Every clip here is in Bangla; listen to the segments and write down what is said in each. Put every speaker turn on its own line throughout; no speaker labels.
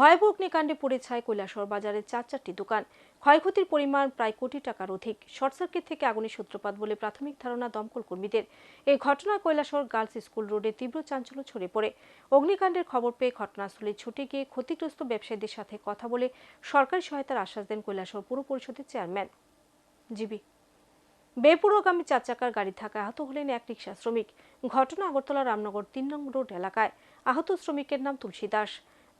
ভয়াবহ অগ্নিকাণ্ডে পড়ে ছায় কৈলাসহর বাজারের চার চারটি দোকান। ক্ষয়ক্ষতির পরিমাণ প্রায় কোটি টাকার অধিক। শর্ট সার্কিট থেকে আগুনের সূত্রপাত বলে প্রাথমিক ধারণা দমকল কর্মীদের। এই ঘটনায় কৈলাসহর গার্লস স্কুল রোডে তীব্র চাঞ্চল্য ছড়িয়ে পড়ে। অগ্নিকাণ্ডের খবর পেয়ে ঘটনাস্থলে ছুটে গিয়ে ক্ষতিগ্রস্ত ব্যবসায়ীদের সাথে কথা বলে সরকারি সহায়তার আশ্বাস দেন কৈলাসহর পুর পরিষদের চেয়ারম্যান। জিবি। বেপুরগামী চার চাকার গাড়ি থাকা আহত হলেন এক রিক্সা শ্রমিক। ঘটনা আগরতলা রামনগর তিন নং রোড এলাকায়। আহত শ্রমিকের নাম তুলসী দাস।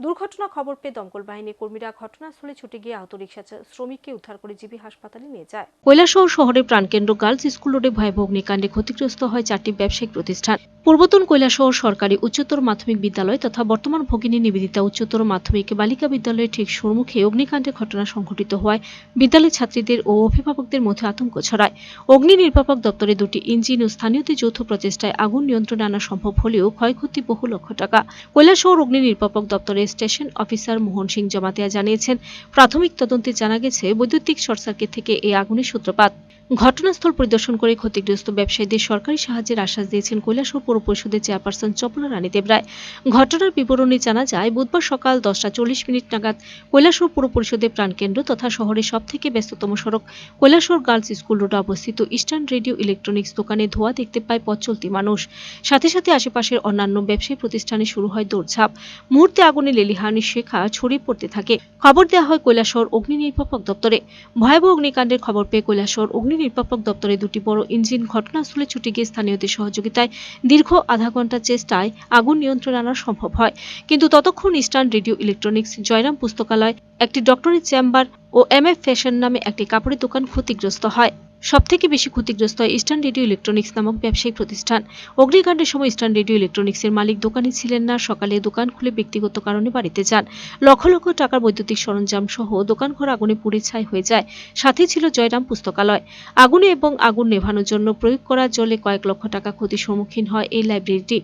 দুর্ঘটনা খবর পেয়ে দমকল বাহিনী কর্মীরা ঘটনাস্থলে ছুটে গিয়ে আহত রিক্সা শ্রমিককে উদ্ধার করে জিবি হাসপাতালে নিয়ে যায়। কৈলাসহর শহরের প্রাণকেন্দ্র গার্লস স্কুল রোডে ভয়াবহ অগ্নিকাণ্ডে ক্ষতিগ্রস্ত হয় চারটি ব্যবসায়িক প্রতিষ্ঠান। পূর্বতন কৈলাসহর সরকারি উচ্চতর মাধ্যমিক বিদ্যালয় তথা বর্তমান ভগিনী নিবেদিতা উচ্চতর মাধ্যমিক বালিকা বিদ্যালয়ের ঠিক সম্মুখে অগ্নিকাণ্ডের ঘটনা সংঘটিত হওয়ায় বিদ্যালয়ের ছাত্রীদের ও অভিভাবকদের মধ্যে আতঙ্ক ছড়ায়। অগ্নি নির্বাপক দপ্তরে দুটি ইঞ্জিন ও স্থানীয়দের যৌথ প্রচেষ্টায় আগুন নিয়ন্ত্রণে আনা সম্ভব হলেও ক্ষয়ক্ষতি বহু লক্ষ টাকা। কৈলাসহর অগ্নি নির্বাপক দপ্তরের স্টেশন অফিসার মোহন সিং জমাতিয়া জানিয়েছেন, প্রাথমিক তদন্তে জানা গেছে, বৈদ্যুতিক শর্ট সার্কিট থেকে এই আগুনের সূত্রপাত। ঘটনাস্থল পরিদর্শন করে ক্ষতিগ্রস্ত ব্যবসায়ীদের সরকারি সাহায্যের আশ্বাস দিয়েছেন কৈলাসহর পৌর পরিষদের চেয়ারপারসন চপলা রানী দেবরায়। ঘটনার বিবরণী জানা যায়, বুধবার সকাল দশটা চল্লিশ মিনিট নাগাদ কৈলাসহর পৌর পরিষদের প্রাণকেন্দ্র তথা শহরের সবথেকে ব্যস্ততম সড়ক কৈলাসহর গার্লস স্কুল রোডে অবস্থিত ইস্টার্ন রেডিও ইলেকট্রনিক্স দোকানে ধোয়া দেখতে পায় পথ চলতি মানুষ। সাথে সাথে আশেপাশের অন্যান্য ব্যবসায়ী প্রতিষ্ঠানে শুরু হয় দৌড়ঝাঁপ। মুহূর্তে আগুনে লেলিহানি শেখা ছড়িয়ে পড়তে থাকে। খবর দেওয়া হয় কৈলাসহর অগ্নি নির্বাপক দপ্তরে। ভয়াবহ অগ্নিকাণ্ডের খবর পেয়ে কৈলাসহর অগ্নি নির্বাপক দপ্তরে দুটি বড় ইঞ্জিন ঘটনাস্থলে ছুটে গিয়ে স্থানীয়দের সহযোগিতায় দীর্ঘ আধা ঘণ্টার চেষ্টায় আগুন নিয়ন্ত্রণ আনা সম্ভব হয়। কিন্তু ততক্ষণ ইস্টার্ন রেডিও ইলেকট্রনিক্স জয়রাম পুস্তকালয়, একটি ডক্টরের চেম্বার ও এম এফ ফ্যাশন নামে একটি কাপড়ের দোকান ক্ষতিগ্রস্ত হয়। সবথেকে বেশি ক্ষতিগ্রস্ত হয় ইস্টার্ন রেডিও ইলেকট্রনিক্স নামক ব্যবসায়িক প্রতিষ্ঠান। অগ্নিকাণ্ডের সময় ইস্টার্ন রেডিও ইলেকট্রনিক্সের মালিক দোকানে ছিলেন না, সকালে দোকান খুলে ব্যক্তিগত কারণে বাড়িতে যান। লক্ষ লক্ষ টাকার বৈদ্যুতিক সরঞ্জাম সহ দোকান ঘর আগুনে পুড়ে ছাই হয়ে যায়। সাথে ছিল জয়রাম পুস্তকালয়। আগুনে এবং আগুন নেভানোর জন্য প্রয়োগ করা জলে কয়েক লক্ষ টাকা ক্ষতির সম্মুখীন হয় এই লাইব্রেরিটি।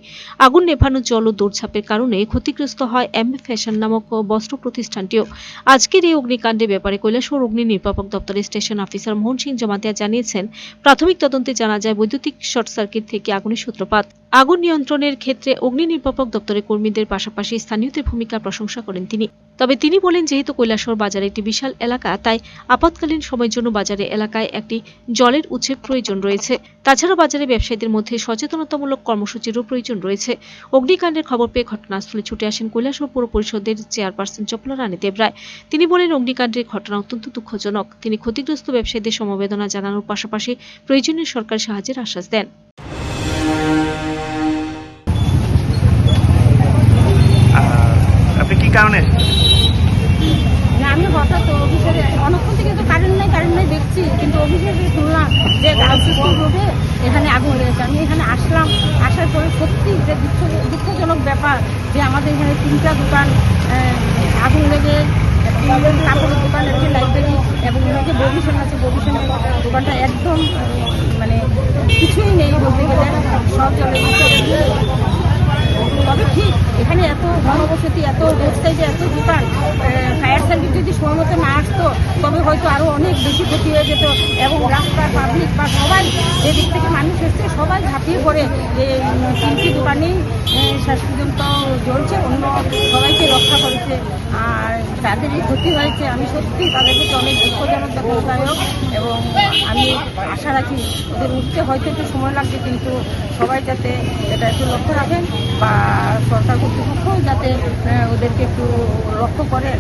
আগুন নেভানোর জল ও দৌড়ঝাঁপের কারণে ক্ষতিগ্রস্ত হয় এম ফ্যাশন নামক বস্ত্র প্রতিষ্ঠানটিও। আজকের এই অগ্নিকাণ্ডের ব্যাপারে কৈলাসহর অগ্নি নির্বাপক দপ্তরের স্টেশন অফিসার মোহন সিং জমাতিয়া জানিয়েছেন, প্রাথমিক তদন্তে জানা যায় বৈদ্যুতিক শর্ট সার্কিট থেকে আগুনের সূত্রপাত। আগুন নিয়ন্ত্রণের ক্ষেত্রে অগ্নি নির্বাপক দপ্তরের কর্মীদের পাশাপাশি স্থানীয়দের ভূমিকা প্রশংসা করেন তিনি। তবে তিনি বলেন, যেহেতু কৈলাসহর বাজার একটি বিশাল এলাকা, তাই আপাতকালীন সময়ের জন্য বাজারে এলাকায় একটি জলের উৎসের প্রয়োজন রয়েছে। তাছাড়া বাজারে ব্যবসায়ীদের মধ্যে সচেতনতামূলক কর্মসূচিরও প্রয়োজন রয়েছে। অগ্নিকাণ্ডের খবর পেয়ে ঘটনাস্থলে ছুটে আসেন কৈলাসহর পৌর পরিষদের চেয়ারপারসন চপলা রানী দেবরায়। তিনি বলেন, অগ্নিকাণ্ডের ঘটনা অত্যন্ত দুঃখজনক। তিনি ক্ষতিগ্রস্ত ব্যবসায়ীদের সমবেদনা জানানোর পাশাপাশি প্রয়োজনীয় সরকারি সাহায্যের আশ্বাস দেন।
কারণে?
আমি হঠাৎ থেকে কারেন্ট কারেন্ট নাই দেখছি, কিন্তু যে এখানে আগুন লেগেছে। আমি এখানে আসলাম, আসার সত্যি যে দুঃখ, দুঃখজনক ব্যাপার যে আমাদের এখানে তিনটা দোকান আগুন লেগে দোকান, একটি লাইব্রেরি এবং আছে একদম মানে কিছুই নেই বলতে গেলে, সব তবে ঠিক, এখানে এত ঘনবসতি এত রোড যে এত দোকান ফায়ার সার্ভিস যদি সময় না আসতো, তবে হয়তো আরও অনেক বেশি ক্ষতি হয়ে যেত। এবং রাস্তা পাবলিক বা সবাই যে দিক থেকে মানুষ এসছে, সবাই ঝাঁপিয়ে পড়ে যে তিনটি দোকানেই শেষ পর্যন্ত জ্বলছে অন্য সবাইকে রক্ষা করেছে। আর যাদের এই ক্ষতি হয়েছে। আমি সত্যি তাদের প্রতি অনেক দুঃখজনক এবং আমি আশা রাখি ওদের উঠতে হয়তো একটু সময় লাগবে, কিন্তু সবাই যাতে এটা একটু লক্ষ্য রাখেন বা সরকার কর্তৃপক্ষ যাতে ওদেরকে একটু লক্ষ্য করেন।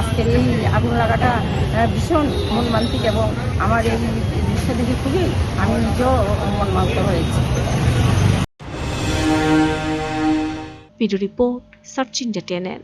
আজকের এই আগুন লাগাটা ভীষণ মনমান্তিক এবং আমার এই দৃশ্য দেখে খুবই আমি নিজেও মনমান্ত হয়েছি।
Video report search India TNN